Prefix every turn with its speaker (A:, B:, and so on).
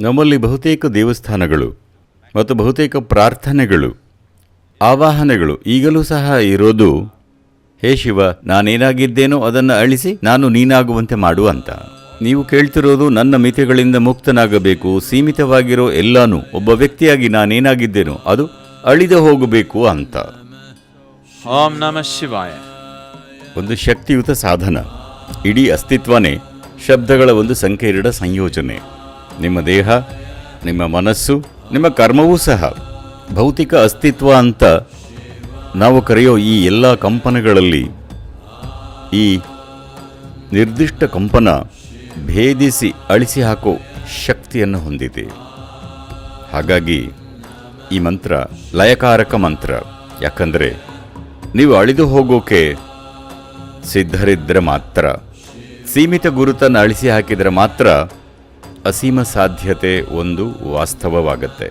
A: ನಮ್ಮಲ್ಲಿ ಬಹುತೇಕ ದೇವಸ್ಥಾನಗಳು ಮತ್ತು ಬಹುತೇಕ ಪ್ರಾರ್ಥನೆಗಳು ಆವಾಹನೆಗಳು ಈಗಲೂ ಸಹ ಇರೋದು ಹೇ ಶಿವ ನಾನೇನಾಗಿದ್ದೇನೋ ಅದನ್ನು ಅಳಿಸಿ ನಾನು ನೀನಾಗುವಂತೆ ಮಾಡು ಅಂತ. ನೀವು ಕೇಳ್ತಿರೋದು ನನ್ನ ಮಿತಿಗಳಿಂದ ಮುಕ್ತನಾಗಬೇಕು ಸೀಮಿತವಾಗಿರೋ ಎಲ್ಲಾನು ಒಬ್ಬ ವ್ಯಕ್ತಿಯಾಗಿ ನಾನೇನಾಗಿದ್ದೇನೋ ಅದು ಅಳಿದು ಹೋಗಬೇಕು ಅಂತ.
B: ಓಂ ನಮ ಶಿವಾಯ.
A: ಒಂದು ಶಕ್ತಿಯುತ ಸಾಧನ ಇಡೀ ಅಸ್ತಿತ್ವನೇ ಶಬ್ದಗಳ ಒಂದು ಸಂಕೀರ್ಣ ಸಂಯೋಜನೆ. ನಿಮ್ಮ ದೇಹ, ನಿಮ್ಮ ಮನಸ್ಸು, ನಿಮ್ಮ ಕರ್ಮವೂ ಸಹ ಭೌತಿಕ ಅಸ್ತಿತ್ವ ಅಂತ ನಾವು ಕರೆಯೋ ಈ ಎಲ್ಲ ಕಂಪನಗಳಲ್ಲಿ ಈ ನಿರ್ದಿಷ್ಟ ಕಂಪನ ಭೇದಿಸಿ ಅಳಿಸಿ ಹಾಕೋ ಶಕ್ತಿಯನ್ನು ಹೊಂದಿದೆ. ಹಾಗಾಗಿ ಈ ಮಂತ್ರ ಲಯಕಾರಕ ಮಂತ್ರ. ಯಾಕಂದರೆ ನೀವು ಅಳಿದು ಹೋಗೋಕೆ ಸಿದ್ಧರಿದ್ದರೆ ಮಾತ್ರ, ಸೀಮಿತ ಗುರುತನ್ನು ಅಳಿಸಿ ಹಾಕಿದರೆ ಮಾತ್ರ ಅಸೀಮ ಸಾಧ್ಯತೆ ಒಂದು ವಾಸ್ತವವಾಗತ್ತೆ.